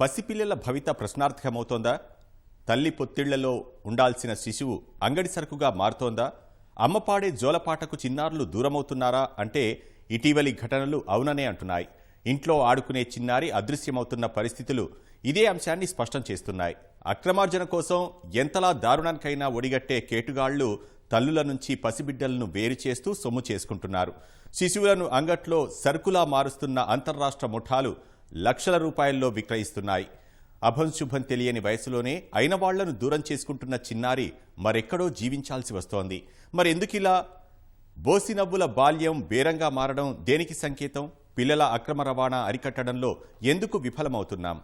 పసిపిల్లల భవిత ప్రశ్నార్థకమవుతోందా? తల్లి పొత్తిళ్ళలో ఉండాల్సిన శిశువు అంగడి సరుకుగా మారుతోందా? అమ్మపాడే జోలపాటకు చిన్నారులు దూరమవుతున్నారా అంటే ఇటీవలి ఘటనలు అవుననే అంటున్నాయి. ఇంట్లో ఆడుకునే చిన్నారి అదృశ్యమవుతున్న పరిస్థితులు ఇదే అంశాన్ని స్పష్టం చేస్తున్నాయి. అక్రమార్జన కోసం ఎంతలా దారుణానికైనా ఒడిగట్టే కేటుగాళ్ళు తల్లుల నుంచి పసిబిడ్డలను వేరు చేస్తూ సొమ్ము చేసుకుంటున్నారు. శిశువులను అంగట్లో సరుకులా మారుస్తున్న అంతర్రాష్ట్ర ముఠాలు లక్షల రూపాయల్లో విక్రయిస్తున్నాయి. అభం శుభం తెలియని వయసులోనే అయిన వాళ్ళను దూరం చేసుకుంటున్న చిన్నారి మరెక్కడో జీవించాల్సి వస్తోంది. మరెందుకిలా? బోసినవ్వుల బాల్యం బేరంగా మారడం దేనికి సంకేతం? పిల్లల అక్రమ రవాణా అరికట్టడంలో ఎందుకు విఫలమవుతున్నాం?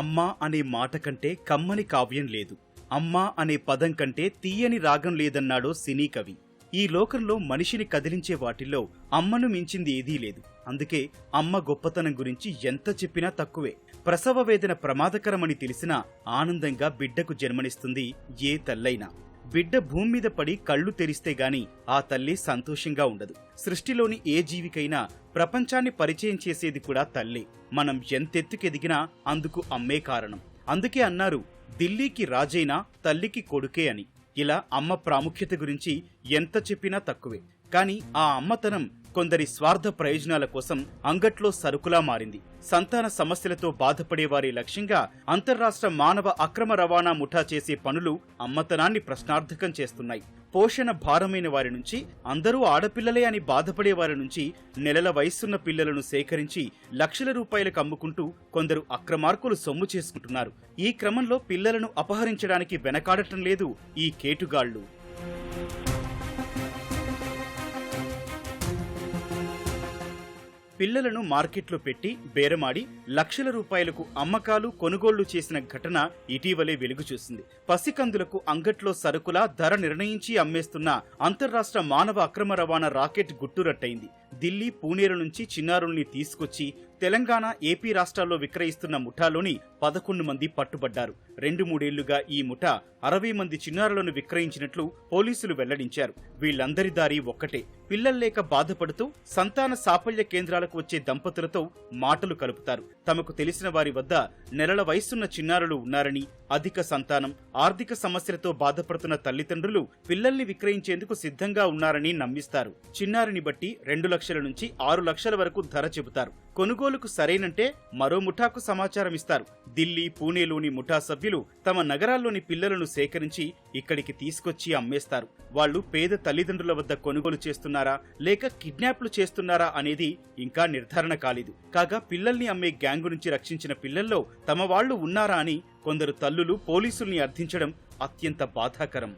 అమ్మ అనే మాట కంటే కమ్మని కావ్యం లేదు. అమ్మ అనే పదం కంటే తీయని రాగం లేదన్నాడో సినీ కవి. ఈ లోకంలో మనిషిని కదిలించే వాటిల్లో అమ్మను మించింది ఏదీ లేదు. అందుకే అమ్మ గొప్పతనం గురించి ఎంత చెప్పినా తక్కువే. ప్రసవ వేదన ప్రమాదకరమని తెలిసినా ఆనందంగా బిడ్డకు జన్మనిస్తుంది ఏ తల్లైనా. బిడ్డ భూమి మీద పడి కళ్ళు తెరిస్తే గాని ఆ తల్లి సంతోషంగా ఉండదు. సృష్టిలోని ఏ జీవికైనా ప్రపంచాన్ని పరిచయం చేసేది కూడా తల్లి. మనం ఎంతెత్తుకెదిగినా అందుకు అమ్మే కారణం. అందుకే అన్నారు ఢిల్లీకి రాజైనా తల్లికి కొడుకే అని. ఇలా అమ్మ ప్రాముఖ్యత గురించి ఎంత చెప్పినా తక్కువే. కానీ ఆ అమ్మతనం కొందరి స్వార్థ ప్రయోజనాల కోసం అంగట్లో సరుకులా మారింది. సంతాన సమస్యలతో బాధపడే వారి లక్ష్యంగా అంతర్రాష్ట్ర మానవ అక్రమ రవాణా ముఠా చేసే పనులు అమ్మతనాన్ని ప్రశ్నార్థకం చేస్తున్నాయి. పోషణ భారమైన వారి నుంచి అందరూ ఆడపిల్లలే అని బాధపడే వారి నుంచి నెలల వయస్సున్న పిల్లలను సేకరించి లక్షల రూపాయలకు అమ్ముకుంటూ కొందరు అక్రమార్కులు సొమ్ము చేసుకుంటున్నారు. ఈ క్రమంలో పిల్లలను అపహరించడానికి వెనకాడటం లేదు ఈ కేటుగాళ్ళు పిల్లలను మార్కెట్లో పెట్టి బేరమాడి లక్షల రూపాయలకు అమ్మకాలు కొనుగోళ్ళు చేసిన ఘటన ఇటీవలే వెలుగుచూసింది. పసికందులకు అంగట్లో సరుకుల ధర నిర్ణయించి అమ్మేస్తున్న అంతర్రాష్ట్ర మానవ అక్రమ రవాణా రాకెట్ గుట్టురట్టయింది. ఢిల్లీ పూణేల నుంచి చిన్నారుల్ని తీసుకొచ్చి తెలంగాణ ఏపీ రాష్ట్రాల్లో విక్రయిస్తున్న ముఠాలోని పదకొండు మంది పట్టుబడ్డారు. రెండు మూడేళ్ళుగా ఈ ముఠా అరవై మంది చిన్నారులను విక్రయించినట్లు పోలీసులు వెల్లడించారు. వీళ్ళందరి దారి ఒక్కటే. పిల్లల్లేక బాధపడుతూ సంతాన సాఫల్య కేంద్రాలకు వచ్చే దంపతులతో మాటలు కలుపుతారు. తమకు తెలిసిన వారి వద్ద నెలల వయసున్న చిన్నారులు ఉన్నారని అధిక సంతానం ఆర్థిక సమస్యలతో బాధపడుతున్న తల్లిదండ్రులు పిల్లల్ని విక్రయించేందుకు సిద్ధంగా ఉన్నారని నమ్మిస్తారు. చిన్నారిని బట్టి రెండు లక్షల నుంచి ఆరు లక్షల వరకు ధర చెబుతారు. కొనుగోలు కొనుగోలుకు సరైనంటే మరో ముఠాకు సమాచారం ఇస్తారు. ఢిల్లీ పూణేలోని ముఠా సభ్యులు తమ నగరాల్లోని పిల్లలను సేకరించి ఇక్కడికి తీసుకొచ్చి అమ్మేస్తారు. వాళ్ళు పేద తల్లిదండ్రుల వద్ద కొనుగోలు చేస్తున్నారా లేక కిడ్నాప్లు చేస్తున్నారా అనేది ఇంకా నిర్ధారణ కాలేదు. కాగా పిల్లల్ని అమ్మే గ్యాంగు నుంచి రక్షించిన పిల్లల్లో తమ వాళ్ళు ఉన్నారా అని కొందరు తల్లులు పోలీసుల్ని అర్థించడం అత్యంత బాధాకరం.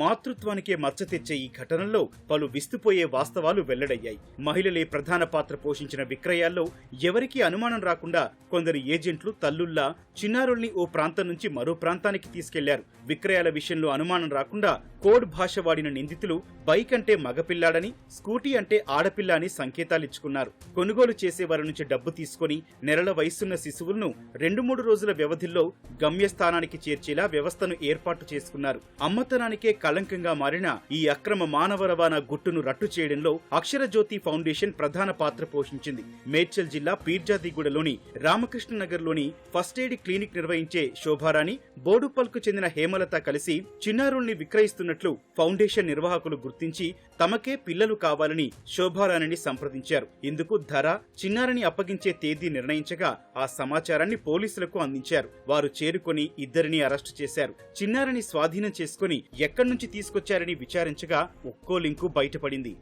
మాతృత్వానికే మచ్చ తెచ్చే ఈ ఘటనలో పలు విస్తుపోయే వాస్తవాలు వెల్లడయ్యాయి. మహిళలే ప్రధాన పాత్ర పోషించిన విక్రయాల్లో ఎవరికీ అనుమానం రాకుండా కొందరు ఏజెంట్లు తల్లుల్లా చిన్నారుల్ని ఓ ప్రాంతం నుంచి మరో ప్రాంతానికి తీసుకెళ్ళారు. విక్రయాల విషయంలో అనుమానం రాకుండా కోడ్ భాష వాడిన నిందితులు బైక్ అంటే మగపిల్లాడని స్కూటీ అంటే ఆడపిల్ల అని సంకేతాలిచ్చుకున్నారు. కొనుగోలు చేసేవారి నుంచి డబ్బు తీసుకుని నెలల వయసున్న శిశువులను రెండు మూడు రోజుల వ్యవధిలో గమ్యస్థానానికి చేర్చేలా వ్యవస్థను ఏర్పాటు చేసుకున్నారు. అమ్మతనానికే కళంకంగా మారిన ఈ అక్రమ మానవ రవాణా గుట్టును రట్టు చేయడంలో అక్షరజ్యోతి ఫౌండేషన్ ప్రధాన పాత్ర పోషించింది. మేడ్చల్ జిల్లా పీర్జాదిగూడలోని రామకృష్ణనగర్లోని ఫస్ట్ ఎయిడ్ క్లినిక్ నిర్వహించే శోభారాణి బోడుపల్కు చెందిన హేమలత కలిసి చిన్నారుల్ని విక్రయిస్తున్నట్లు ఫౌండేషన్ నిర్వాహకులు గుర్తించి తమకే పిల్లలు కావాలని శోభారాణిని సంప్రదించారు. ఇందుకు ధర చిన్నారిని అప్పగించే తేదీ నిర్ణయించగా ఆ సమాచారాన్ని పోలీసులకు అందించారు. వారు చేరుకొని ఇద్దరిని అరెస్టు చేశారు. చిన్నారిని స్వాధీనం చేసుకుని ఎక్కడి నుంచి తీసుకొచ్చారని విచారించగా ఒక్కో లింకు బయటపడింది.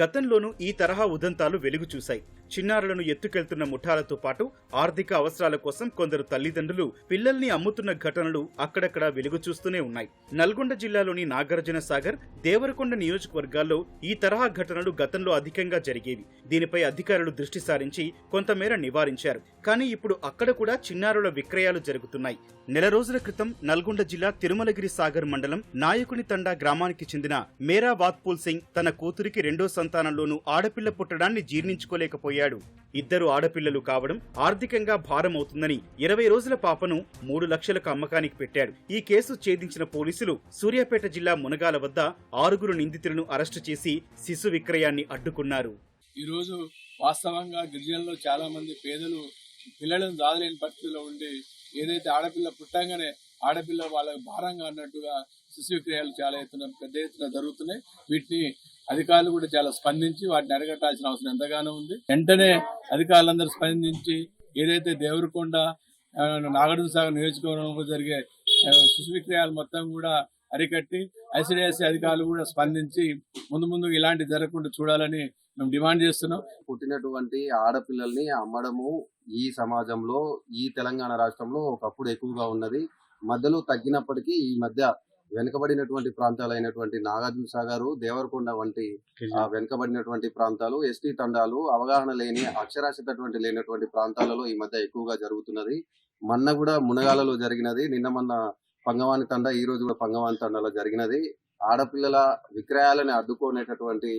గతంలోనూ ఈ తరహా ఉదంతాలు వెలుగు చూశాయి చిన్నారులను ఎత్తుకెళ్తున్న ముఠాలతో పాటు ఆర్థిక అవసరాల కోసం కొందరు తల్లిదండ్రులు పిల్లల్ని అమ్ముతున్న ఘటనలు అక్కడక్కడ వెలుగు చూస్తూనే ఉన్నాయి. నల్గొండ జిల్లాలోని నాగార్జున సాగర్ దేవరకొండ నియోజకవర్గాల్లో ఈ తరహా ఘటనలు గతంలో అధికంగా జరిగేవి. దీనిపై అధికారులు దృష్టి సారించి కొంతమేర నివారించారు. కానీ ఇప్పుడు అక్కడ కూడా చిన్నారుల విక్రయాలు జరుగుతున్నాయి. నెల రోజుల క్రితం నల్గొండ జిల్లా తిరుమలగిరి సాగర్ మండలం నాయకుని తండా గ్రామానికి చెందిన మేరా వాత్పూల్ సింగ్ తన కూతురికి రెండో సంతానంలోనూ ఆడపిల్ల పుట్టడాన్ని జీర్ణించుకోలేకపోయాడు ఇద్దరు ఆడపిల్లలు కావడం ఆర్థికంగా భారమవుతుందని ఇరవై రోజుల పాపను మూడు లక్షలకు అమ్మకానికి పెట్టాడు. ఈ కేసు ఛేదించిన పోలీసులు సూర్యాపేట జిల్లా మునగాల వద్ద ఆరుగురు నిందితులను అరెస్టు చేసి శిశు విక్రయాన్ని అడ్డుకున్నారు. ఈరోజు వాస్తవంగా గిరిజనుల్లో చాలా మంది పేదలు పిల్లలను దాదలేని పరిస్థితిలో ఉండి ఏదైతే ఆడపిల్ల పుట్టంగానే ఆడపిల్ల వాళ్ళకి భారంగా అన్నట్టుగా శిశు విక్రయాలు చాలా ఎత్తున పెద్ద ఎత్తున జరుగుతున్నాయి. వీటిని అధికారులు కూడా చాలా స్పందించి వాటిని అరగట్టాల్సిన అవసరం ఎంతగానో ఉంది. వెంటనే అధికారులందరూ స్పందించి ఏదైతే దేవరకొండ నాగార్జునసాగర్ నాగార్జున సాగర్ నియోజకవర్గంలో జరిగే శిశువిక్రయాలు మొత్తం కూడా అరికట్టి ఐసిడిఎస్ అధికారులు కూడా స్పందించి ముందు ముందు ఇలాంటి జరగకుండా చూడాలని మేము డిమాండ్ చేస్తున్నాం. పుట్టినటువంటి ఆడపిల్లల్ని అమ్మడము ఈ సమాజంలో ఈ తెలంగాణ రాష్ట్రంలో ఒకప్పుడు ఎక్కువగా ఉన్నది. మధ్యలో తగ్గినప్పటికీ ఈ మధ్య వెనుకబడినటువంటి ప్రాంతాలైనటువంటి నాగార్జున సాగర్ దేవరకొండ వంటి వెనుకబడినటువంటి ప్రాంతాలు ఎస్టీ తండాలు అవగాహన లేని అక్షరాస్యతటువంటి లేనటువంటి ప్రాంతాలలో ఈ మధ్య ఎక్కువగా జరుగుతున్నది. మొన్న కూడా మునగాలలో జరిగినది. నిన్న మొన్న పంగవాని తండ ఈ రోజు కూడా పంగవాని తండలో జరిగినది. ఆడపిల్లల విక్రయాలని అడ్డుకునేటటువంటి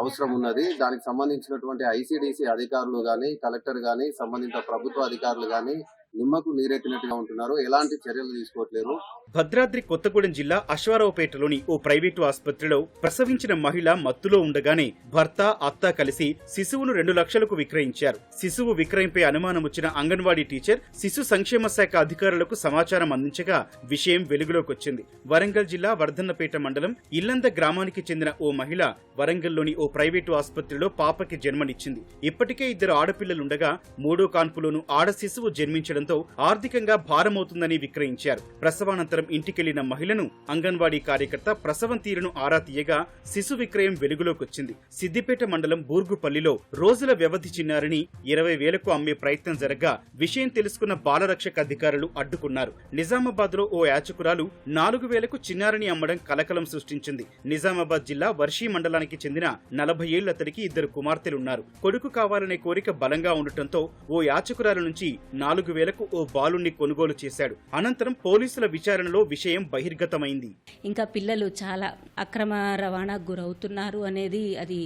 అవసరం ఉన్నది. దానికి సంబంధించినటువంటి ఐసిడిసి అధికారులు గాని కలెక్టర్ గాని సంబంధిత ప్రభుత్వ అధికారులు గాని నిమ్మకు నీరెత్తినట్టుగా ఉంటున్నారు. ఎలాంటి చర్యలు తీసుకోవట్లేదు. భద్రాద్రి కొత్తగూడెం జిల్లా అశ్వారావుపేటలోని ఓ ప్రైవేటు ఆసుపత్రిలో ప్రసవించిన మహిళ మత్తులో ఉండగానే భర్త అత్త కలిసి శిశువును రెండు లక్షలకు విక్రయించారు. శిశువు విక్రయంపై అనుమానం వచ్చిన అంగన్వాడీ టీచర్ శిశు సంక్షేమ శాఖ అధికారులకు సమాచారం అందించగా విషయం వెలుగులోకి వచ్చింది. వరంగల్ జిల్లా వర్ధన్నపేట మండలం ఇల్లంద గ్రామానికి చెందిన ఓ మహిళ వరంగల్లోని ఓ ప్రైవేటు ఆసుపత్రిలో పాపకి జన్మనిచ్చింది. ఇప్పటికే ఇద్దరు ఆడపిల్లలుండగా మూడో కాన్పులోను ఆడ శిశువు జన్మించడం జన్మించడంతో ఆర్థికంగా భారమవుతుందని విక్రయించారు. ప్రసవానంతరం ఇంటికెళ్ళిన మహిళను అంగన్వాడీ కార్యకర్త ప్రసవం తీరును ఆరా తీయగా శిశు విక్రయం వెలుగులోకొచ్చింది. సిద్దిపేట మండలం బూర్గుపల్లిలో రోజుల వ్యవధి చిన్నారిని ఇరవై వేలకు అమ్మే ప్రయత్నం జరగ్గా విషయం తెలుసుకున్న బాలరక్షక అధికారులు అడ్డుకున్నారు. నిజామాబాద్లో ఓ యాచకురాలు నాలుగు వేలకు చిన్నారిని అమ్మడం కలకలం సృష్టించింది. నిజామాబాద్ జిల్లా వర్షీ మండలానికి చెందిన నలభై ఏళ్ళతడికి ఇద్దరు కుమార్తెలున్నారు. కొడుకు కావాలనే కోరిక బలంగా ఉండటంతో ఓ యాచకురాల నుంచి నాలుగు వేల మేరకు ఓ బాలుణ్ణి కొనుగోలు చేశాడు. అనంతరం పోలీసుల విచారణలో విషయం బహిర్గతమైంది. ఇంకా పిల్లలు చాలా అక్రమ రవాణాకు గురవుతున్నారు అనేది అది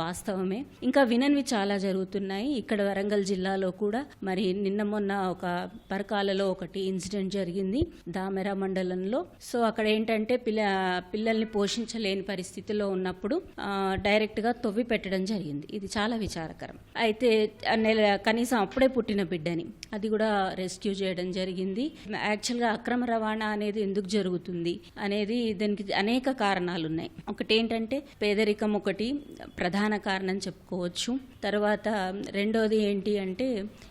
వాస్తవమే. ఇంకా విననివి చాలా జరుగుతున్నాయి. ఇక్కడ వరంగల్ జిల్లాలో కూడా మరి నిన్న మొన్న ఒక పరకాలలో ఒకటి ఇన్సిడెంట్ జరిగింది దామెర మండలంలో. సో అక్కడ ఏంటంటే పిల్ల పిల్లల్ని పోషించలేని పరిస్థితిలో ఉన్నప్పుడు డైరెక్ట్గా డైరెక్ట్గా తొవ్వి పెట్టడం జరిగింది. ఇది చాలా విచారకరం. అయితే నెల కనీసం అప్పుడే పుట్టిన బిడ్డని అది కూడా రెస్క్యూ చేయడం జరిగింది. యాక్చువల్గా అక్రమ రవాణా అనేది ఎందుకు జరుగుతుంది అనేది దానికి అనేక కారణాలు ఉన్నాయి ఒకటి ఏంటంటే పేదరికం ఒకటి ప్రధాన కారణం చెప్పుకోవచ్చు. తర్వాత రెండోది ఏంటి అంటే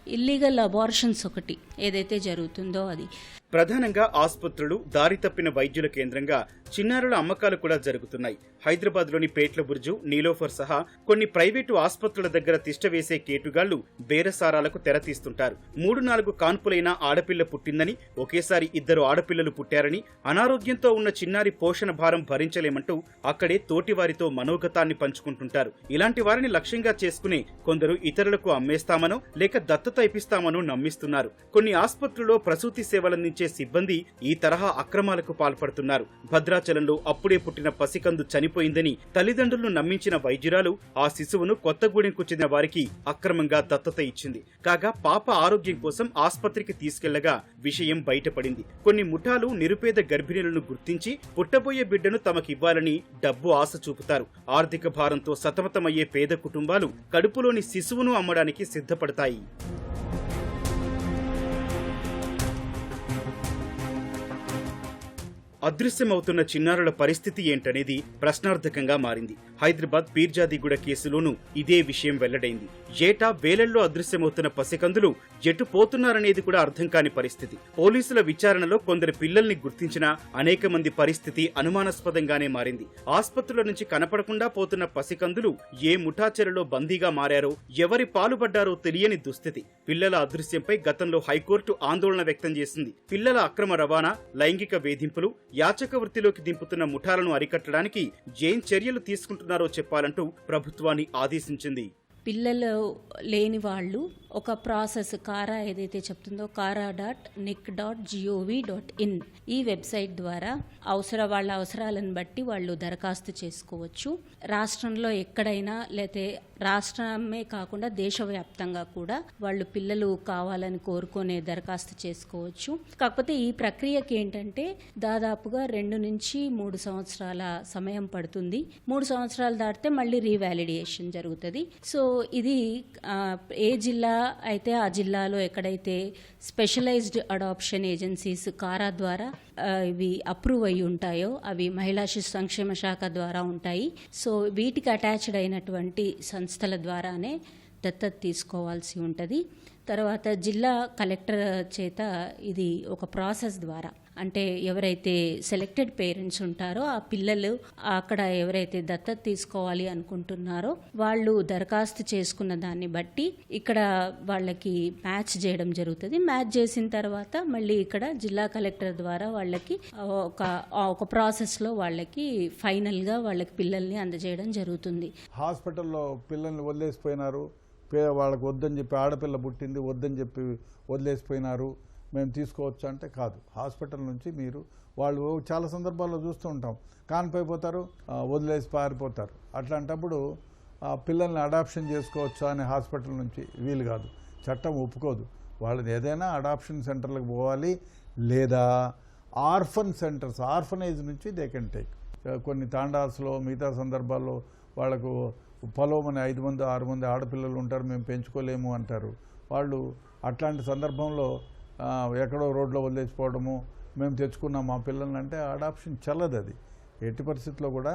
ఇల్లీగల్ అబార్షన్స్ ఒకటి ఏదైతే జరుగుతుందో అది. ప్రధానంగా ఆసుపత్రులు దారి తప్పిన వైద్యుల కేంద్రంగా చిన్నారుల అమ్మకాలు కూడా జరుగుతున్నాయి. హైదరాబాద్లోని పేట్ల బుర్జు నీలోఫర్ సహా కొన్ని ప్రైవేటు ఆసుపత్రుల దగ్గర తిష్టవేసే కేటుగాళ్ళు బేరసారాలకు తెరతీస్తుంటారు మూడు నాలుగు కాన్పులైన ఆడపిల్ల పుట్టిందని ఒకేసారి ఇద్దరు ఆడపిల్లలు పుట్టారని అనారోగ్యంతో ఉన్న చిన్నారి పోషణ భారం భరించలేమంటూ అక్కడే తోటివారితో మనోగతాన్ని పంచుకుంటుంటారు. ఇలాంటి వారిని లక్ష్యంగా చేసుకుని కొందరు ఇతరులకు అమ్మేస్తామనో లేక దత్తత ఇప్పిస్తామనో నమ్మిస్తున్నారు. కొన్ని ఆసుపత్రుల్లో ప్రసూతి సేవలందించే సిబ్బంది ఈ తరహా అక్రమాలకు పాల్పడుతున్నారు. భద్రాచలంలో అప్పుడే పుట్టిన పసికందు చనిపోయిందని తల్లిదండ్రులను నమ్మించిన వైద్యురాలు ఆ శిశువును కొత్తగూడెంకు చెందిన వారికి అక్రమంగా దత్తత ఇచ్చింది. కాగా పాప ఆరోగ్యం కోసం ఆస్పత్రికి తీసుకెళ్ళగా విషయం బయటపడింది. కొన్ని ముఠాలు నిరుపేద గర్భిణులను గుర్తించి పుట్టబోయే బిడ్డను తమకివ్వాలని డబ్బు ఆశ చూపుతారు. ఆర్థిక భారంతో సతమతమయ్యే పేద కుటుంబాలు కడుపులోని శిశువును అమ్మడానికి సిద్ధపడతాయి. అదృశ్యమవుతున్న చిన్నారుల పరిస్థితి ఏంటనేది ప్రశ్నార్థకంగా మారింది. హైదరాబాద్ పీర్జాదిగూడ కేసులోనూ ఇదే విషయం వెల్లడైంది. ఏటా వేలల్లో అదృశ్యమవుతున్న పసికందులు ఎటు పోతున్నారనేది కూడా అర్థం కాని పరిస్థితి. పోలీసుల విచారణలో కొందరు పిల్లల్ని గుర్తించినా అనేక మంది పరిస్థితి అనుమానాస్పదంగానే మారింది. ఆసుపత్రుల నుంచి కనపడకుండా పోతున్న పసికందులు ఏ ముఠాచెరలో బందీగా మారారో ఎవరి పాలుపడ్డారో తెలియని దుస్థితి. పిల్లల అదృశ్యంపై గతంలో హైకోర్టు ఆందోళన వ్యక్తం చేసింది. పిల్లల అక్రమ రవాణా లైంగిక వేధింపులు యాచక వృత్తిలోకి దింపుతున్న ముఠాలను అరికట్టడానికి ఏం చర్యలు తీసుకుంటున్నారో చెప్పాలంటూ ప్రభుత్వాన్ని ఆదేశించింది. పిల్లలు లేని వాళ్ళు ఒక ప్రాసెస్ కారా ఏదైతే చెప్తుందో CARA dot nic dot GOV dot in ఈ వెబ్సైట్ ద్వారా అవసర వాళ్ళ అవసరాలను బట్టి వాళ్ళు దరఖాస్తు చేసుకోవచ్చు. రాష్ట్రంలో ఎక్కడైనా లేతే రాష్ట్రమే కాకుండా దేశవ్యాప్తంగా కూడా వాళ్ళు పిల్లలు కావాలని కోరుకునే దరఖాస్తు చేసుకోవచ్చు. కాకపోతే ఈ ప్రక్రియకి ఏంటంటే దాదాపుగా రెండు నుంచి మూడు సంవత్సరాల సమయం పడుతుంది. మూడు సంవత్సరాలు దాటితే మళ్ళీ రీవాలిడేషన్ జరుగుతుంది. సో ఇది ఏ జిల్లా అయితే ఆ జిల్లాలో ఎక్కడైతే స్పెషలైజ్డ్ అడాప్షన్ ఏజెన్సీస్ కారా ద్వారా ఇవి అప్రూవ్ అయి ఉంటాయో అవి మహిళా శిశు సంక్షేమ శాఖ ద్వారా ఉంటాయి. సో వీటికి అటాచ్డ్ అయినటువంటి సంస్థల ద్వారానే దత్తత తీసుకోవాల్సి ఉంటుంది. తర్వాత జిల్లా కలెక్టర్ చేత ఇది ఒక ప్రాసెస్ ద్వారా అంటే ఎవరైతే సెలెక్టెడ్ పేరెంట్స్ ఉంటారో ఆ పిల్లలు అక్కడ ఎవరైతే దత్తత తీసుకోవాలి అనుకుంటున్నారో వాళ్ళు దరఖాస్తు చేసుకున్న దాన్ని బట్టి ఇక్కడ వాళ్ళకి మ్యాచ్ చేయడం జరుగుతుంది. మ్యాచ్ చేసిన తర్వాత మళ్ళీ ఇక్కడ జిల్లా కలెక్టర్ ద్వారా వాళ్ళకి ఒక ఒక ప్రాసెస్లో వాళ్ళకి ఫైనల్గా వాళ్ళకి పిల్లల్ని అందజేయడం జరుగుతుంది. హాస్పిటల్లో పిల్లల్ని వదిలేసిపోయినారు. వాళ్ళకి వద్దని చెప్పి ఆడపిల్ల పుట్టింది వద్దని చెప్పి వదిలేసిపోయినారు. మేము తీసుకోవచ్చు అంటే కాదు. హాస్పిటల్ నుంచి మీరు వాళ్ళు చాలా సందర్భాల్లో చూస్తూ ఉంటాం. కానిపోయిపోతారు వదిలేసి పారిపోతారు. అట్లాంటప్పుడు పిల్లల్ని అడాప్షన్ చేసుకోవచ్చా అని హాస్పిటల్ నుంచి వీలు కాదు. చట్టం ఒప్పుకోదు. వాళ్ళని ఏదైనా అడాప్షన్ సెంటర్లకు పోవాలి లేదా ఆర్ఫన్ సెంటర్స్ ఆర్ఫనైజ్ నుంచి దే కెన్ టేక్ కొన్ని తాండాస్లో మిగతా సందర్భాల్లో వాళ్ళకు పొలవమని ఐదు మంది ఆరు మంది ఆడపిల్లలు ఉంటారు మేము పెంచుకోలేము అంటారు. వాళ్ళు అట్లాంటి సందర్భంలో ఎక్కడో రోడ్లో వదిలేసిపోవడము మేము తెచ్చుకున్నాం మా పిల్లల్ని అంటే అడాప్షన్ చల్లదు అది. ఎట్టి పరిస్థితుల్లో కూడా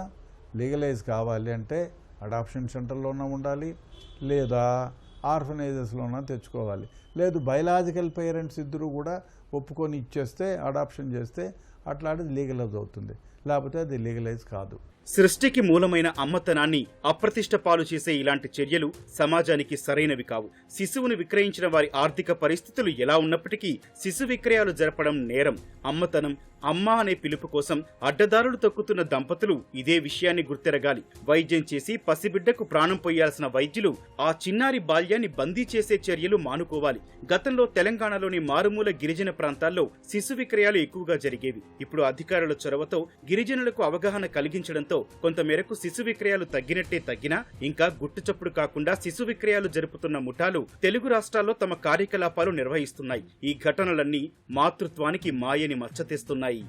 లీగలైజ్ కావాలి అంటే అడాప్షన్ సెంటర్లోనే ఉండాలి లేదా ఆర్ఫనైజెస్లోనే తెచ్చుకోవాలి. లేదు బయలాజికల్ పేరెంట్స్ ఇద్దరు కూడా ఒప్పుకొని ఇచ్చేస్తే అడాప్షన్ చేస్తే అట్లాంటిది లీగలైజ్ అవుతుంది. లేకపోతే అది లీగలైజ్ కాదు. సృష్టికి మూలమైన అమ్మతనాన్ని అప్రతిష్ట పాలు చేసే ఇలాంటి చర్యలు సమాజానికి సరైనవి కావు. శిశువును విక్రయించిన వారి ఆర్థిక పరిస్థితులు ఎలా ఉన్నప్పటికీ శిశు విక్రయాలు జరపడం నేరం. అమ్మతనం అమ్మ అనే పిలుపు కోసం అడ్డదారులు తొక్కుతున్న దంపతులు ఇదే విషయాన్ని గుర్తెరగాలి. వైద్యం చేసి పసిబిడ్డకు ప్రాణం పోయాల్సిన వైద్యులు ఆ చిన్నారి బాల్యాన్ని బందీ చేసే చర్యలు మానుకోవాలి. గతంలో తెలంగాణలోని మారుమూల గిరిజన ప్రాంతాల్లో శిశు విక్రయాలు ఎక్కువగా జరిగేవి. ఇప్పుడు అధికారుల చొరవతో గిరిజనులకు అవగాహన కలిగించడంతో కొంతమేరకు శిశు విక్రయాలు తగ్గినట్టే తగ్గినా ఇంకా గుట్టుచప్పుడు కాకుండా శిశు విక్రయాలు జరుపుతున్న ముఠాలు తెలుగు రాష్ట్రాల్లో తమ కార్యకలాపాలు నిర్వహిస్తున్నాయి. ఈ ఘటనలన్నీ మాతృత్వానికి మాయని మచ్చ తెస్తున్నాయి.